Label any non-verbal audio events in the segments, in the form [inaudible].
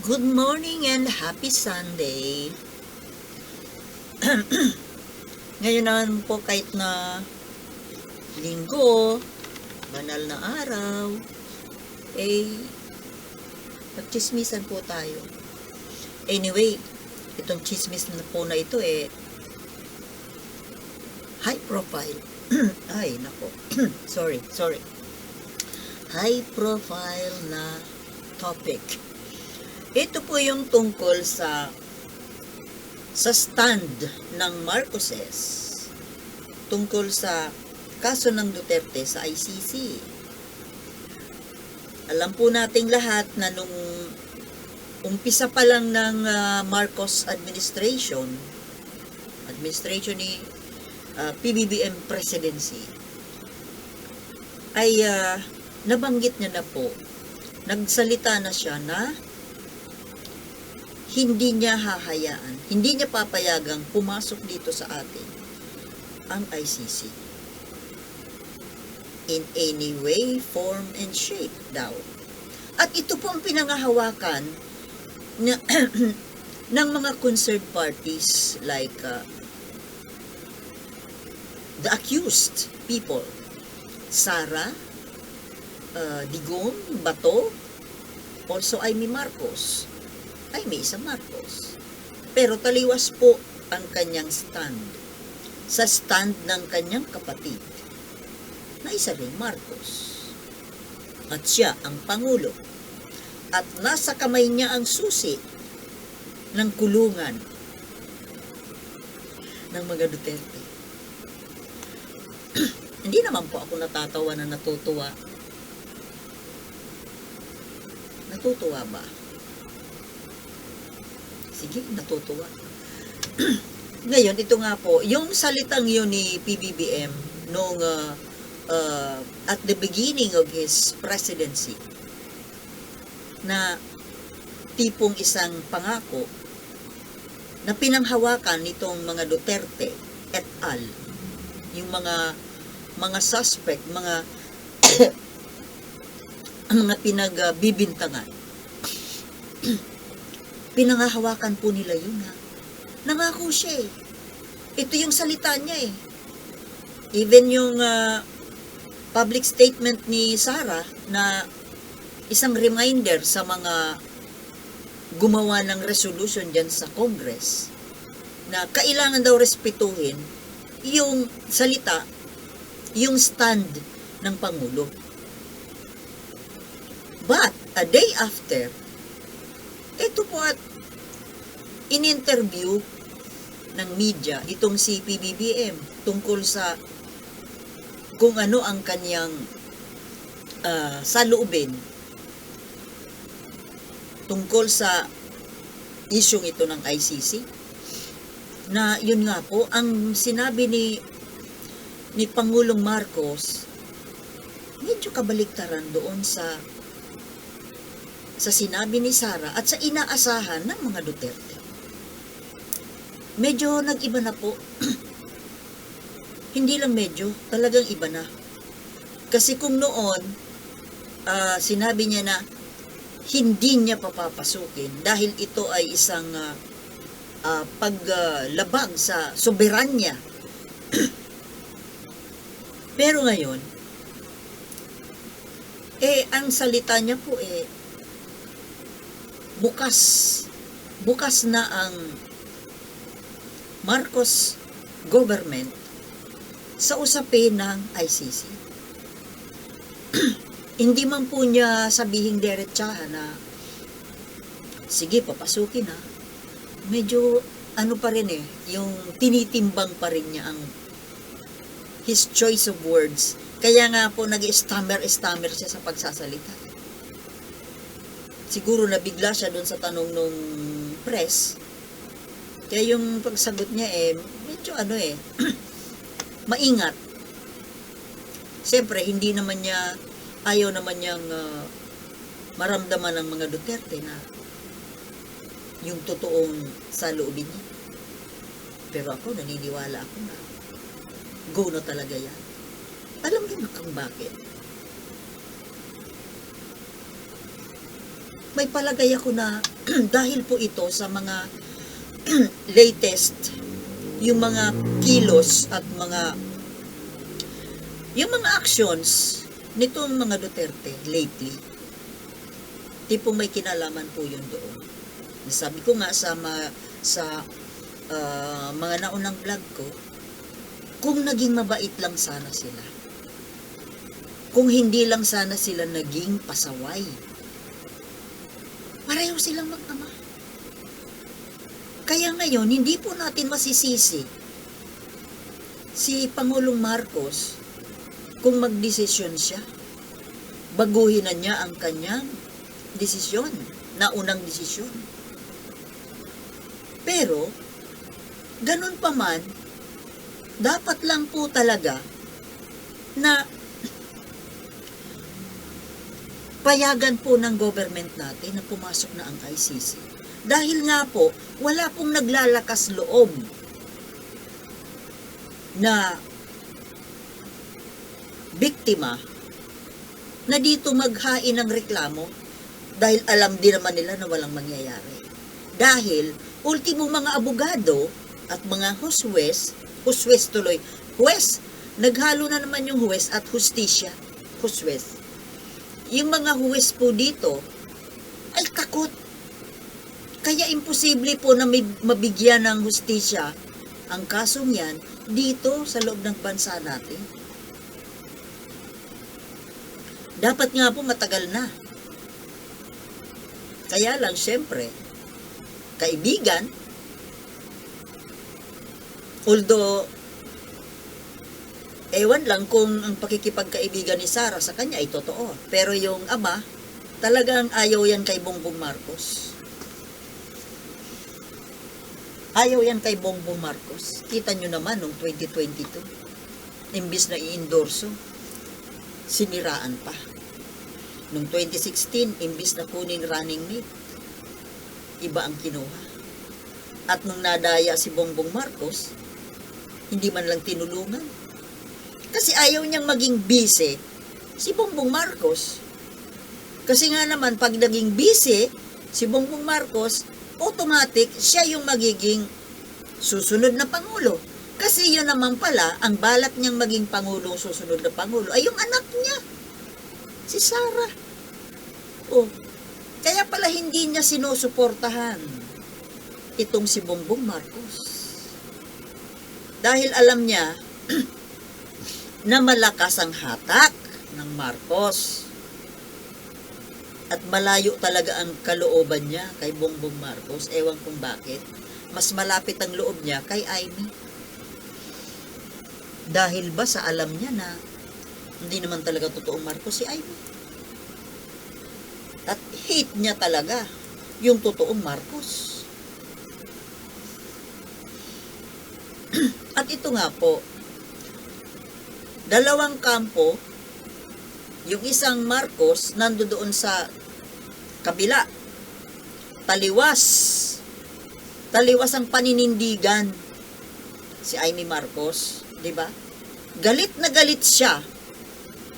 Good morning and happy Sunday. [clears throat] Ngayon naman po kahit na linggo, banal na araw, eh, nagchismisan po tayo. Anyway, itong chismis na po na ito eh, high profile. [clears throat] Ay, nako. [clears throat] sorry, sorry. High profile na topic. Ito po yung tungkol sa sa stand ng Marcoses tungkol sa kaso ng Duterte sa ICC. Alam po nating lahat na nung umpisa pa lang ng ah, Marcos administration, administration ni ah, PBBM presidency, ay ah, nabanggit niya na po, nagsalita na siya na hindi niya hahayaan, hindi niya papayagang pumasok dito sa atin ang ICC. In any way, form, and shape daw. At ito po ang pinangahawakan na, [clears throat] ng mga concerned parties like uh, the accused people. Sara, uh, Digong, Bato, also Amy Marcos ay may isang Marcos. Pero taliwas po ang kanyang stand sa stand ng kanyang kapatid na isa ring Marcos. At siya ang Pangulo. At nasa kamay niya ang susi ng kulungan ng mga Duterte. [clears throat] Hindi naman po ako natatawa na natutuwa. Natutuwa ba? Sige, natutuwa. [clears throat] Ngayon, ito nga po, yung salitang yun ni PBBM noong uh, uh, at the beginning of his presidency na tipong isang pangako na pinanghawakan nitong mga Duterte et al. Yung mga mga suspect, mga [coughs] mga pinagbibintangan pinangahawakan po nila yun ha. Nangako siya eh. Ito yung salita niya eh. Even yung ah, public statement ni Sarah na isang reminder sa mga gumawa ng resolution dyan sa Congress na kailangan daw respetuhin yung salita, yung stand ng Pangulo. But, a day after, ito po at in-interview ng media itong si PBBM tungkol sa kung ano ang kanyang ah, saloobin tungkol sa isyong ito ng ICC na yun nga po ang sinabi ni ni Pangulong Marcos medyo kabaliktaran doon sa sa sinabi ni Sara at sa inaasahan ng mga Duterte. Medyo nag-iba na po. [clears throat] Hindi lang medyo, talagang iba na. Kasi kung noon, ah, sinabi niya na hindi niya papapasukin dahil ito ay isang ah, ah, paglabag sa soberanya. [clears throat] Pero ngayon, eh, ang salita niya po eh, bukas bukas na ang Marcos government sa usapin ng ICC. [clears throat] Hindi man po niya sabihing diretsahan na sige, papasukin ha. Medyo ano pa rin eh, yung tinitimbang pa rin niya ang his choice of words. Kaya nga po nag-stammer-stammer siya sa pagsasalita siguro nabigla siya doon sa tanong nung press. Kaya yung pagsagot niya eh, medyo ano eh, [clears throat] maingat. Siyempre, hindi naman niya, ayaw naman niyang ah, maramdaman ng mga Duterte na yung totoong saloobin niya. Pero ako, naniniwala ako na go na talaga yan. Alam niyo kung bakit? May palagay ako na [clears throat] dahil po ito sa mga [clears throat] latest yung mga kilos at mga yung mga actions nitong mga Duterte lately tipong may kinalaman po yun doon. Sabi ko nga sa ma, sa ah, mga naunang vlog ko kung naging mabait lang sana sila kung hindi lang sana sila naging pasaway pareho silang mag-ama kaya ngayon, hindi po natin masisisi si Pangulong Marcos kung magdesisyon siya. Baguhin na niya ang kanyang desisyon, na unang desisyon. Pero, ganun pa man, dapat lang po talaga na payagan po ng government natin na pumasok na ang ICC. Dahil nga po, wala pong naglalakas loob na biktima na dito maghain ng reklamo dahil alam din naman nila na walang mangyayari. Dahil, ultimo mga abogado at mga huswes, huswes tuloy, huwes, naghalo na naman yung huwes at hustisya, huswes. Yung mga huwes po dito ay takot kaya imposible po na may mabigyan ng hustisya ang kasong yan dito sa loob ng bansa natin. Dapat nga po matagal na. Kaya lang, syempre, kaibigan, although, ewan lang kung ang pakikipagkaibigan ni Sarah sa kanya ay totoo. Pero yung ama, talagang ayaw yan kay Bongbong Marcos. Ayaw yan kay Bongbong Marcos. Kita nyo naman noong 2022. Imbis na i-endorso, siniraan pa. Noong 2016, imbis na kunin running mate, iba ang kinuha. At nung nadaya si Bongbong Marcos, hindi man lang tinulungan. Kasi ayaw niyang maging busy si Bongbong Marcos. Kasi nga naman, pag naging busy si Bongbong Marcos, automatic siya yung magiging susunod na Pangulo. Kasi yun naman pala, ang balak niyang maging Pangulo, susunod na Pangulo, ay yung anak niya, si Sarah. Oh, kaya pala hindi niya sinusuportahan itong si Bongbong Marcos. Dahil alam niya [clears throat] na malakas ang hatak ng Marcos at malayo talaga ang kalooban niya kay Bongbong Marcos. Ewan kung bakit. Mas malapit ang loob niya kay Amy. Dahil ba sa alam niya na hindi naman talaga totoong Marcos si Amy. At hate niya talaga yung totoong Marcos. [clears throat] At ito nga po, dalawang kampo, yung isang Marcos nandoon sa kabila. Taliwas. Taliwas ang paninindigan si Amy Marcos, 'di ba? Galit na galit siya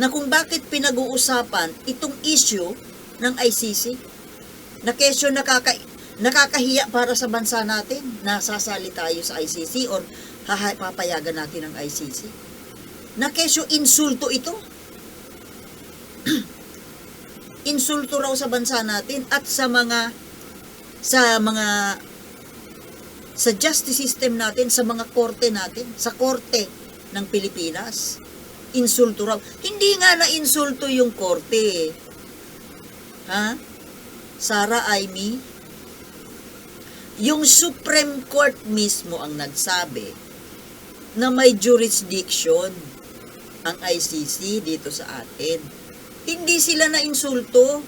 na kung bakit pinag-uusapan itong issue ng ICC na kesyo nakaka nakakahiya para sa bansa natin na sasali tayo sa ICC or haha, papayagan natin ang ICC. Na kesyo insulto ito [clears throat] insulto raw sa bansa natin at sa mga sa mga sa justice system natin, sa mga korte natin, sa korte ng Pilipinas. Insulto raw. Hindi nga na insulto yung korte. Ha? Sara Aimee, yung Supreme Court mismo ang nagsabi na may jurisdiction ang ICC dito sa atin hindi sila na insulto.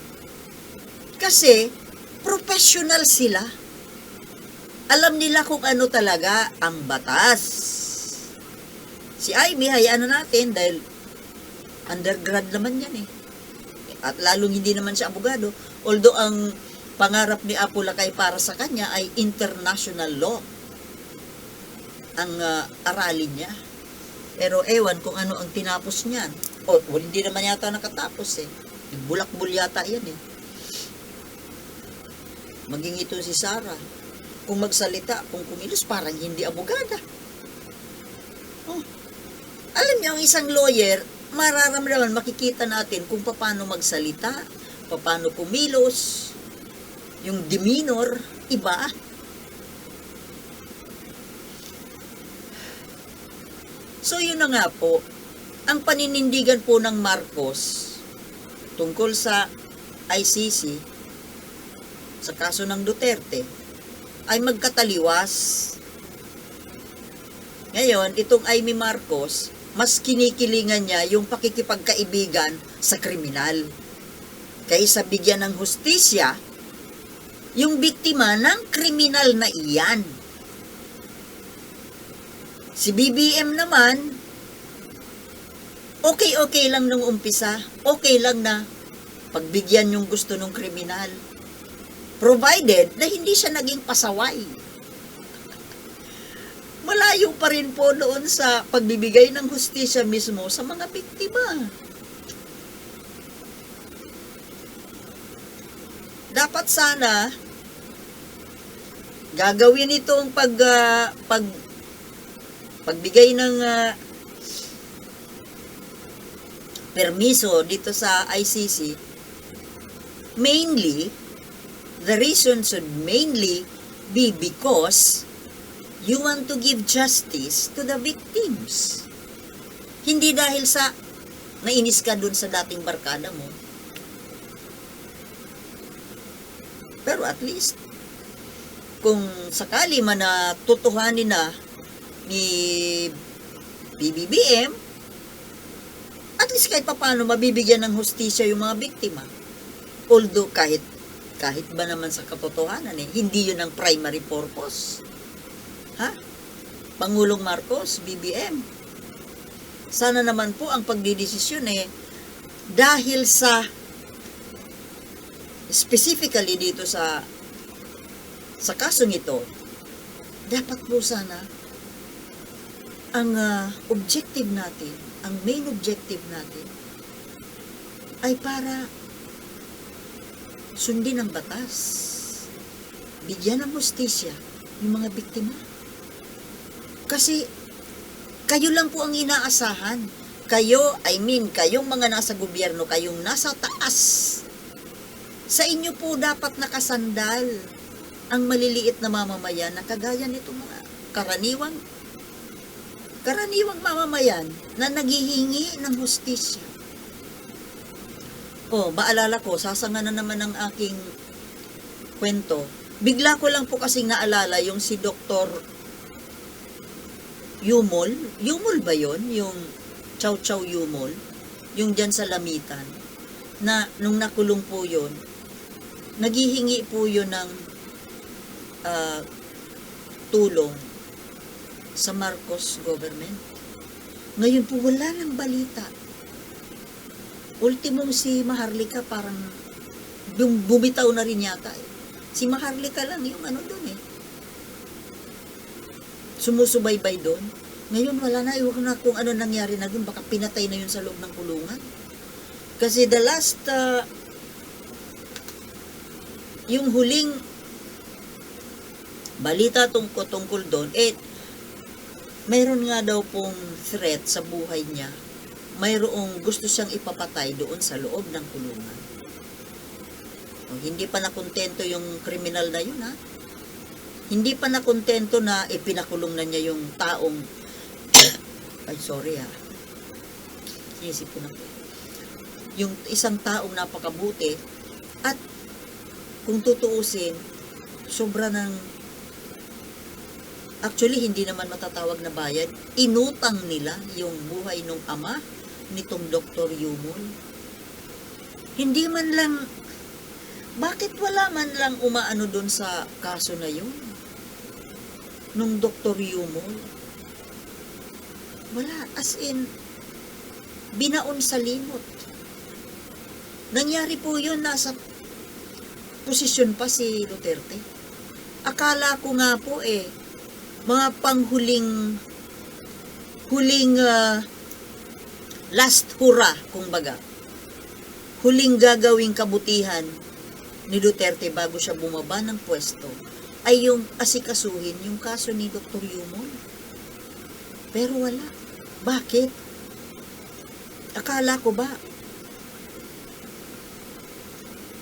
Kasi, professional sila. Alam nila kung ano talaga ang batas. Si Amy, hayaan na natin dahil undergrad naman yan eh. At lalong hindi naman siya abogado. Although ang pangarap ni Apo Lakay para sa kanya ay international law. Ang uh, aralin niya. Pero ewan kung ano ang tinapos niyan. O, well, hindi naman yata nakatapos eh. Bulak-bul yata yan eh. Maging ito si Sarah. Kung magsalita, kung kumilos, parang hindi abogada. Oh. Alam niyo, ang isang lawyer, mararamdaman, makikita natin kung paano magsalita, paano kumilos, yung demeanor, iba. So yun na nga po, ang paninindigan po ng Marcos tungkol sa ICC sa kaso ng Duterte ay magkataliwas. Ngayon, itong Amy Marcos, mas kinikilingan niya yung pakikipagkaibigan sa kriminal. Kaysa bigyan ng hustisya yung biktima ng kriminal na iyan. Si BBM naman, okay-okay lang nung umpisa. Okay lang na pagbigyan yung gusto ng kriminal. Provided na hindi siya naging pasaway. [laughs] Malayo pa rin po doon sa pagbibigay ng hustisya mismo sa mga biktima. Dapat sana gagawin itong pag ah, pag pagbigay ng ah, permiso dito sa ICC mainly the reason should mainly be because you want to give justice to the victims. Hindi dahil sa nainis ka dun sa dating barkada mo. Pero at least kung sakali man na tutuhanin na ni BBBM, at least kahit papano mabibigyan ng hustisya yung mga biktima. Although kahit kahit ba naman sa katotohanan eh, hindi yun ang primary purpose. Ha? Pangulong Marcos, BBM. Sana naman po ang pagdidesisyon eh, dahil sa specifically dito sa sa kasong ito, dapat po sana ang ah, objective natin, ang main objective natin, ay para sundin ang batas. Bigyan ng hustisya yung mga biktima. Kasi kayo lang po ang inaasahan. Kayo, I mean, kayong mga nasa gobyerno, kayong nasa taas. Sa inyo po dapat nakasandal ang maliliit na mamamayan na kagaya nito mga karaniwang karaniwang mamamayan na naghihingi ng hustisya. Oh, maalala ko, sasanga na naman ang aking kwento. Bigla ko lang po kasing naalala yung si Dr. Yumol. Yumol ba yon Yung Chow Chow Yumol. Yung dyan sa Lamitan. Na nung nakulong po yon naghihingi po yun ng ah, tulong sa Marcos government. Ngayon po wala nang balita. Ultimong si Maharlika parang bum- bumitaw na rin yata eh. Si Maharlika lang yung ano doon eh. Sumusubaybay doon. Ngayon wala na, iwan na kung ano nangyari na doon. Baka pinatay na yun sa loob ng kulungan. Kasi the last, ah, yung huling balita tungkol, tungkol doon, eh, mayroon nga daw pong threat sa buhay niya. Mayroong gusto siyang ipapatay doon sa loob ng kulungan. O, hindi pa nakontento yung kriminal na yun, ha? Hindi pa nakontento na ipinakulong na niya yung taong [coughs] ay, sorry, ha? Inisip ko na po. Yung isang taong napakabuti at kung tutuusin, sobra ng Actually, hindi naman matatawag na bayad. Inutang nila yung buhay ng ama nitong Dr. Yumol. Hindi man lang, bakit wala man lang umaano doon sa kaso na yun? Nung Dr. Yumol. Wala, as in, binaon sa limot. Nangyari po yun, nasa posisyon pa si Duterte. Akala ko nga po eh, mga panghuling huling ah, last hurrah, kumbaga. Huling gagawing kabutihan ni Duterte bago siya bumaba ng pwesto ay yung asikasuhin yung kaso ni Dr. Yumon. Pero wala. Bakit? Akala ko ba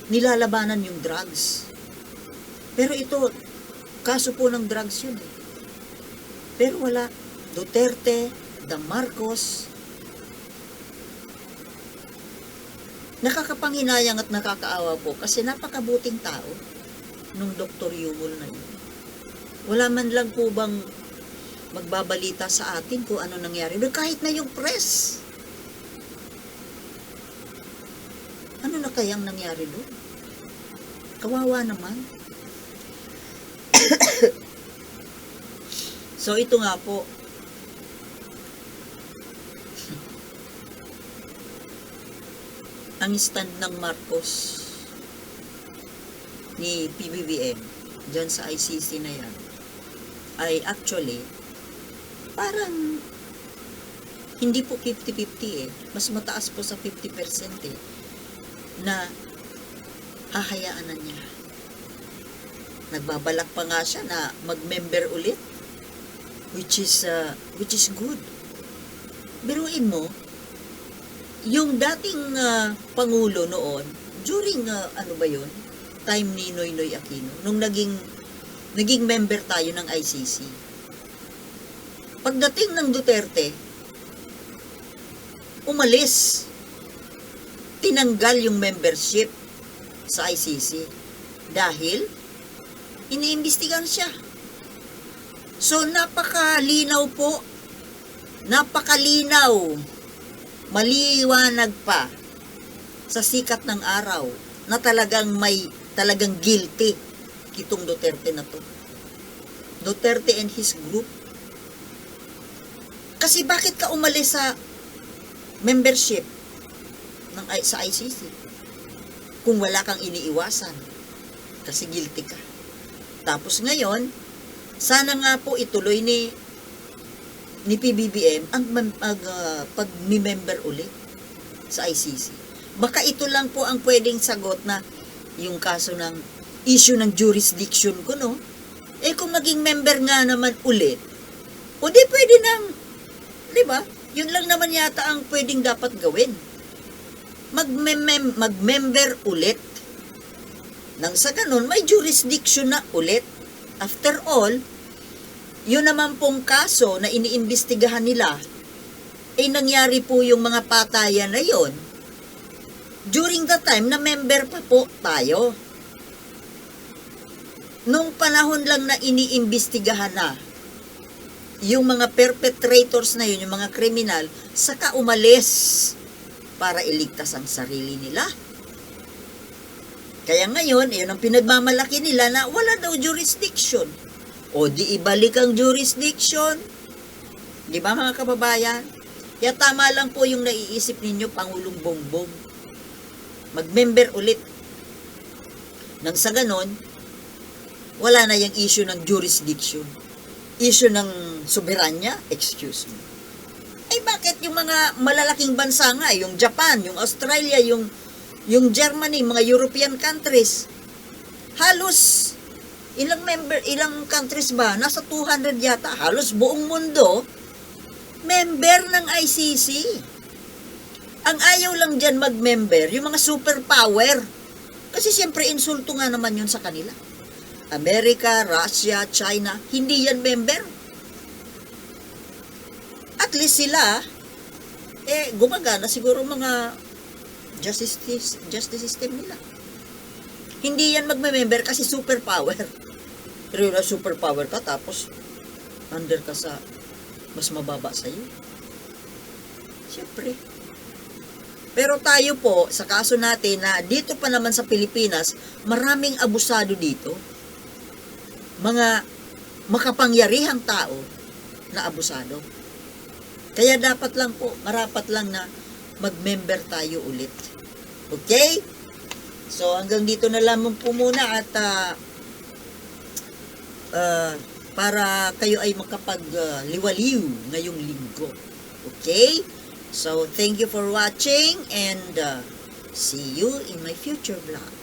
nilalabanan yung drugs? Pero ito, kaso po ng drugs yun eh. Pero wala. Duterte, the Marcos, nakakapanginayang at nakakaawa po kasi napakabuting tao nung Dr. Yumul na yun. Wala man lang po bang magbabalita sa atin kung ano nangyari doon, kahit na yung press. Ano na kayang nangyari doon? Kawawa naman. So ito nga po, ang stand ng Marcos ni PBBM dyan sa ICC na yan ay actually parang hindi po 50-50 eh. Mas mataas po sa 50% eh na hahayaan na niya. Nagbabalak pa nga siya na mag-member ulit which is uh, which is good. Biruin mo, yung dating uh, pangulo noon, during uh, ano ba 'yon? Time ni Noynoy Aquino, nung naging naging member tayo ng ICC. Pagdating ng Duterte, umalis. Tinanggal yung membership sa ICC dahil iniimbestigan siya. So napakalinaw po, napakalinaw, maliwanag pa sa sikat ng araw na talagang may talagang guilty kitong Duterte na to. Duterte and his group. Kasi bakit ka umalis sa membership ng sa ICC kung wala kang iniiwasan kasi guilty ka. Tapos ngayon, sana nga po ituloy ni ni PBBM ang mem- ag, ah, pag-member ulit sa ICC. Baka ito lang po ang pwedeng sagot na yung kaso ng issue ng jurisdiction ko, no? Eh kung maging member nga naman ulit, o di pwede nang, di ba? Yun lang naman yata ang pwedeng dapat gawin. Mag-mem- mag-member ulit. Nang sa ganun, may jurisdiction na ulit. After all, yun naman pong kaso na iniimbestigahan nila, eh nangyari po yung mga patayan na yon during the time na member pa po tayo. Nung panahon lang na iniimbestigahan na yung mga perpetrators na yun, yung mga kriminal, saka umalis para iligtas ang sarili nila. Kaya ngayon, yun ang pinagmamalaki nila na wala daw jurisdiction. O di ibalik ang jurisdiction. Di ba mga kababayan? Kaya tama lang po yung naiisip ninyo, Pangulong Bongbong. Mag-member ulit. Nang sa ganon, wala na yung issue ng jurisdiction. Issue ng soberanya, excuse me. Ay bakit yung mga malalaking bansa nga, yung Japan, yung Australia, yung yung Germany, mga European countries, halos ilang member, ilang countries ba? Nasa 200 yata, halos buong mundo, member ng ICC. Ang ayaw lang dyan mag-member, yung mga superpower. Kasi siyempre insulto nga naman yun sa kanila. Amerika, Russia, China, hindi yan member. At least sila, eh, gumagana siguro mga justice, justice system nila. Hindi yan magme-member kasi superpower. Pero yung superpower ka, tapos under ka sa mas mababa sa iyo. Siyempre. Pero tayo po, sa kaso natin na dito pa naman sa Pilipinas, maraming abusado dito. Mga makapangyarihang tao na abusado. Kaya dapat lang po, marapat lang na mag-member tayo ulit. Okay? So, hanggang dito na lamang po muna at ah, ah, para kayo ay makapag-liwaliw ngayong linggo. Okay? So, thank you for watching and uh, see you in my future vlogs.